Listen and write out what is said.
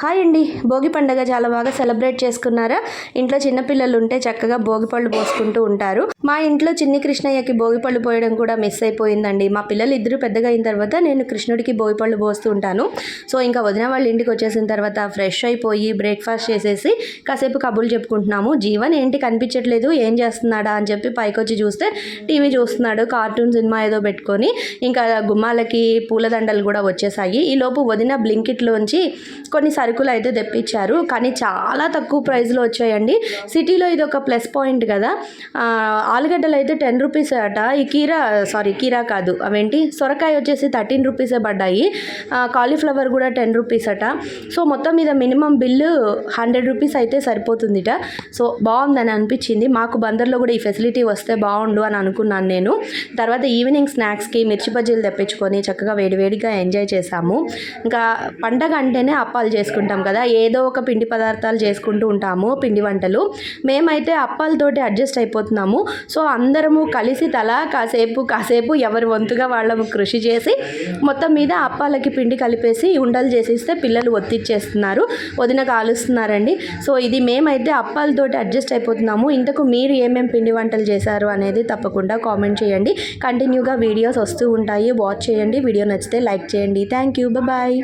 Hi అండి. భోగి పండగ చాలా బాగా సెలబ్రేట్ చేసుకున్నారా? ఇంట్లో చిన్నపిల్లలు ఉంటే చక్కగా భోగి పళ్ళు పోసుకుంటూ ఉంటారు. మా ఇంట్లో చిన్ని కృష్ణయ్యకి భోగిపళ్ళు పోయడం కూడా మిస్ అయిపోయిందండి. మా పిల్లలు ఇద్దరు పెద్దగా అయిన తర్వాత నేను కృష్ణుడికి భోగిపళ్ళు పోస్తూ ఉంటాను. సో ఇంకా వదిన వాళ్ళ ఇంటికి వచ్చేసిన తర్వాత ఫ్రెష్ అయిపోయి బ్రేక్ఫాస్ట్ చేసేసి కాసేపు కబుర్లు చెప్పుకుంటున్నాము. జీవన్ ఏంటి కనిపించట్లేదు? ఏం చేస్తున్నాడా? అని చెప్పి పైకి వచ్చి చూస్తే టీవీ చూస్తున్నాడు కార్టూన్ సినిమా ఏదో పెట్టుకొని. ఇంకా గుమ్మాలకి పూలదండలు కూడా వచ్చేసాయి. ఈలోపు వదిన బ్లింకిట్లోంచి కొన్ని సరుకులు అయితే తెప్పించారు. కానీ చాలా తక్కువ ప్రైస్లో వచ్చాయండి. సిటీలో ఇది ఒక ప్లస్ పాయింట్ కదా. ఆలుగడ్డలు అయితే టెన్ రూపీస్ అట. ఈ కీరా సారీ కీరా కాదు. అవేంటి? సొరకాయ వచ్చేసి థర్టీన్ రూపీసే పడ్డాయి. కాలీఫ్లవర్ కూడా టెన్ రూపీస్ అట. సో మొత్తం మీద మినిమం బిల్లు హండ్రెడ్ రూపీస్ అయితే సరిపోతుందిట. సో బాగుందని అనిపించింది. మాకు బందర్లో కూడా ఈ ఫెసిలిటీ వస్తే బాగుండు అని అనుకున్నాను నేను. తర్వాత ఈవినింగ్ స్నాక్స్కి మిర్చి బజ్జీలు తెప్పించుకొని చక్కగా వేడివేడిగా ఎంజాయ్ చేసాము ఇంకా పండగ అంటేనే అప్పాలు చేసుకుంటాం కదా. ఏదో ఒక పిండి పదార్థాలు చేసుకుంటూ ఉంటాము పిండి వంటలు. మేమైతే అప్పాలతోటి అడ్జస్ట్ అయిపోతున్నాము. సో అందరము కలిసి తలా కాసేపు కాసేపు ఎవరి వంతుగా వాళ్ళము కృషి చేసి మొత్తం మీద అప్పాలకి పిండి కలిపేసి ఉండలు చేసిస్తే పిల్లలు ఒత్తిచ్చేస్తున్నారు వదిన కాలుస్తున్నారండి. సో ఇది మేమైతే అప్పాలతోటి అడ్జస్ట్ అయిపోతున్నాము. ఇంతకు మీరు ఏమేమి పిండి వంటలు చేశారు అనేది తప్పకుండా కామెంట్ చేయండి. కంటిన్యూగా వీడియోస్ వస్తూ ఉంటాయి. వాచ్ చేయండి. వీడియో నచ్చితే లైక్ చేయండి. Thank you. బాయ్